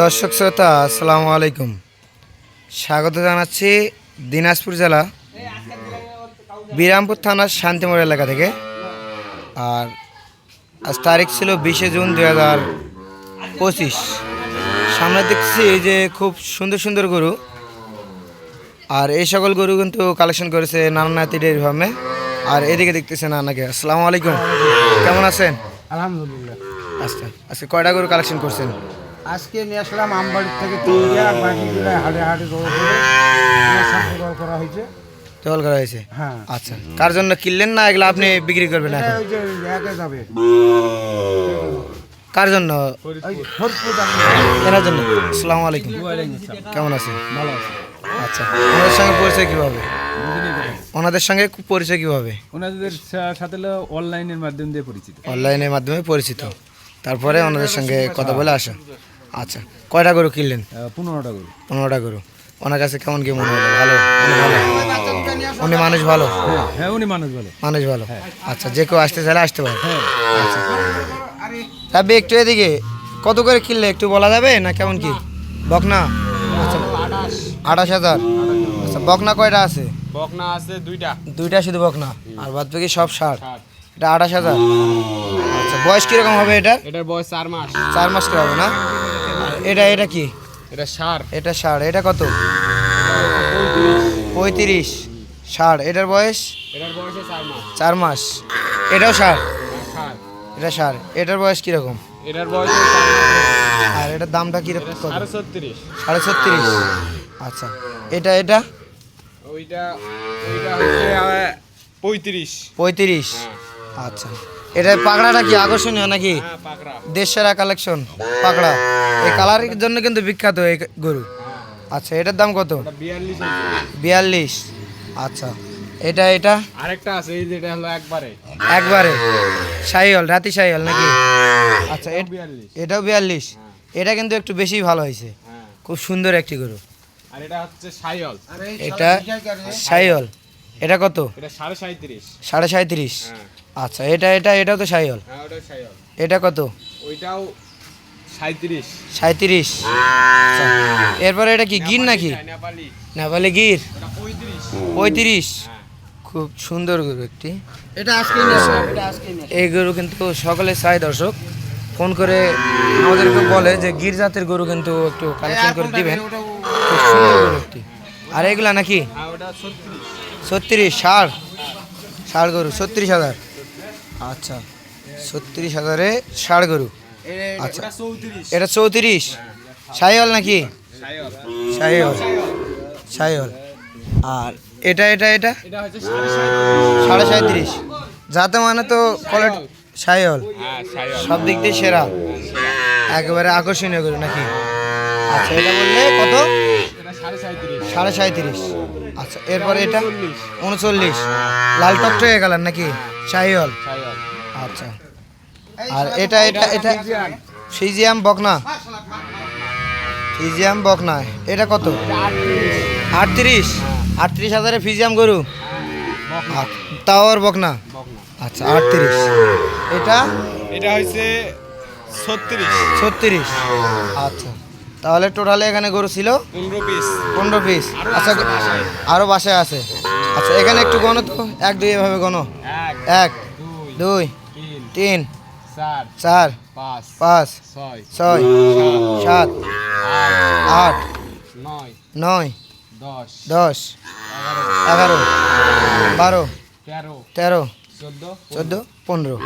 দর্শক শ্রোতা আসসালামু আলাইকুম। স্বাগত জানাচ্ছি দিনাজপুর জেলা বিরামপুর থানার শান্তিমোড় এলাকা থেকে। আর আজ তারিখ ছিল বিশে জুন দুই হাজার পঁচিশ। সামনে দেখছি যে খুব সুন্দর সুন্দর গরু। আর এই সকল গরু কিন্তু কালেকশন করেছে নানা নাতি ডেয়ারি ফার্মে। আর এদিকে দেখতেছে নানাকে। আসসালামু আলাইকুম। কেমন আছেন? আলহামদুলিল্লাহ। আচ্ছা আজকে কয়টা গরু কালেকশন করছেন? আজকে নিয়ে আসলাম আমবাড়ির থেকে তিনটা আর বাকিগুলো হাড়ে হাড়ে রোল করে সংগ্রহ করা হয়েছে। জল করা হয়েছে? হ্যাঁ। আচ্ছা। কার জন্য কিনলেন না এগুলো আপনি বিক্রি করবেন এখন? ওই যে একে যাবে। কার জন্য। এনার জন্য। আসসালামু আলাইকুম। কেমন আছেন? ভালো আছে। আচ্ছা। ওনাদের সঙ্গে পরিচয় কীভাবে? ওনাদের সঙ্গে খুব পরিচয় কীভাবে? ওনাদের সাথে অনলাইনের মাধ্যম দিয়ে পরিচিত। অনলাইনের মাধ্যমে পরিচিত। তারপরে ওনাদের সঙ্গে কথা বলে আসা। আচ্ছা কয়টা গরু কিনলেন? পনেরোটা গরু। পনেরোটা গরু। ওনার কাছে কেমন কি মনে হলো? ভালো? উনি মানুষ ভালো? হ্যাঁ উনি মানুষ ভালো। মানুষ ভালো? আচ্ছা যে কেউ আসতে চাইলে আসতে পারে। হ্যাঁ। আচ্ছা। একটু এদিকে কত করে কিনলে? একটু বলা যাবে না কেমন কি? বকনা? আচ্ছা আঠাশ হাজার। আচ্ছা বকনা কয়টা আছে? বকনা আছে দুইটা। দুইটা শুধু বকনা? আর বাদ বাকি সব ষাট? এটা আঠাশ হাজার। আচ্ছা বয়স কীরকম হবে এটা এটার বয়স চার মাস। চার মাস করে হবে না? এটা এটা কি? এটা সার। এটা সার। এটা কত? পঁয়ত্রিশ। ষাট এটার বয়স? এটার বয়স চার মাস। এটাও সার? এটা সার। এটার বয়স কীরকম? এটার বয়স আর এটার দামটা কীরকম সাড়ে ছত্রিশ। সাড়ে ছত্রিশ। আচ্ছা। এটা এটা? ওইটা ওইটা হচ্ছে পঁয়ত্রিশ। পঁয়ত্রিশ। আচ্ছা। এটা পাকড়াটা কি আকর্ষণীয় নাকি? হ্যাঁ পাকড়া। কালেকশন পাকড়া। এই কালারের জন্য কিন্তু বিখ্যাত এই গরু। আচ্ছা এটার দাম কত? বিয়াল্লিশ আচ্ছা এটা এটা? আরেকটা আছে এই যেটা হলো একবারে। একবারে। সাইহল রাতি সাইহল নাকি? আচ্ছা এ- বিয়াল্লিশ। এটাও বিয়াল্লিশ। এটা কিন্তু একটু বেশি ভালো হয়েছে। হ্যাঁ। খুব সুন্দর একটি গরু। আর এটা হচ্ছে সাইল এটা সাইহল এটা কত? এটা সাড়ে সাঁত্রিশ সাড়ে সাঁত্রিশ হ্যাঁ। আচ্ছা এটা এটা এটাও তো সাইহল। হ্যাঁ ওটা এটা কত? ওইটাও সাঁত্রিশ সাঁত্রিশ আচ্ছা এরপরে এটা কি গির নাকি? নেপালি নেপালে। গির? ওটা পঁয়ত্রিশ। হ্যাঁ। খুব সুন্দর গরু একটি। এটা আজকে এই গরু কিন্তু সকলে চাই দর্শক। ফোন করে আমাদেরকে বলে যে গির জাতের গরু কিন্তু একটু কালেকশন করে দিবেন। খুব সুন্দর গরু একটি। আর এগুলা নাকি? হ্যাঁ ছত্রিশ। ষাট ষাট গরু ছত্রিশ হাজার। আচ্ছা ছত্রিশ হাজারে ষাট গরু। আচ্ছা। এটা চৌত্রিশ। সাইহল নাকি? সাইহল সাইহল আর এটা এটা এটা? সাড়ে সাঁত্রিশ। যাতে মানে তো কোয়ালিটি সাইহল হ্যাঁ সব দিক দিয়ে সেরা। একেবারে আকর্ষণীয় গরু নাকি? আচ্ছা এটা বললে কত? সাড়ে সাঁত্রিশ। আচ্ছা এরপরে এটা? উনচল্লিশ। লাল টকটকে গেলেন নাকি? শাহিওল? সাইল আচ্ছা। আর এটা এটা এটা ফিজিয়াম বকনা। ফিজিয়াম বকনা। এটা কত? আটত্রিশ। আটত্রিশ হাজারে ফিজিয়াম গরু? তাও আর বকনা? আচ্ছা আটত্রিশ। এটা? এটা হচ্ছে ছত্রিশ। ছত্রিশ। আচ্ছা। তাহলে টোটালে এখানে গরু ছিল পনেরো পিস পনেরো পিস আচ্ছা আরও বাসায়। আছে। আচ্ছা এখানে একটু গণ তো। এক দুই এভাবে গণ। এক দুই তিন চার পাঁচ পাঁচ ছয় সাত আট নয় নয় দশ এগারো বারো তেরো তেরো চোদ্দ পনেরো।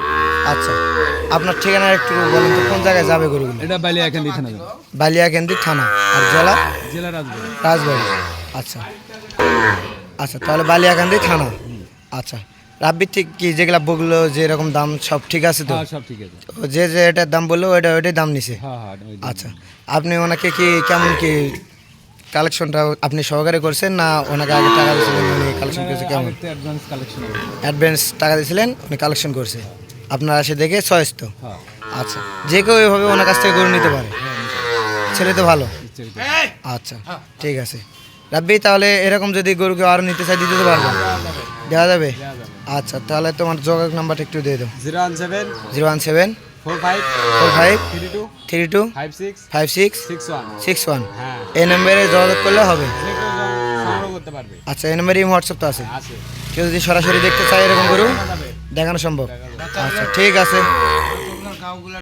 আচ্ছা আপনার ঠিকানা একটু বলেন তো কোন জায়গায় যাবে গরুগুলো? এটা বাইলে এখন দিতে না বালিয়াকেন্দি থানা। আর জেলা? জেলা রাজবাড়ি। রাজবাড়ি। আচ্ছা। আচ্ছা তাহলে বালিয়াকান্দি থানা। আচ্ছা রাব্বি ঠিক কি যেগুলা বলল যে এরকম দাম সব ঠিক আছে তো? হ্যাঁ সব ঠিক আছে। যে যে এটার দাম বলল ওইটা ওইটাই দাম নিছে? হ্যাঁ হ্যাঁ আচ্ছা আপনি ওনাকে কি কেমন কি কালেকশনটা আপনি সহকারে করছেন না ওনাকে আগে টাকা দিয়েছিলেন? উনি কালেকশন করেছে কেমন? অ্যাডভান্স কালেকশন হবে অ্যাডভান্স টাকা দিয়েছিলেন উনি কালেকশন করছে। আপনার এসে দেখে চয়েস তো। হ্যাঁ। আচ্ছা যে কেউ এভাবে ওনার কাছ থেকে গরু নিতে পারে। ছেলে তো ভালো। আচ্ছা ঠিক আছে। রাব্বি তাহলে এরকম যদি গরু কেউ আরও নিতে চাই দিতে পারব। দেওয়া যাবে। আচ্ছা তাহলে তোমার যোগাযোগ নাম্বারটা একটু দিয়ে দাও। Zero one seven zero one seven four five four five three two three two five six five six six one six one এই নম্বরে যোগাযোগ করলে হবে। আচ্ছা এই নম্বরে হোয়াটসঅ্যাপ তো আছে। আছে। কেউ যদি সরাসরি দেখতে চায় এরকম করুন দেখানো সম্ভব। আচ্ছা ঠিক আছে।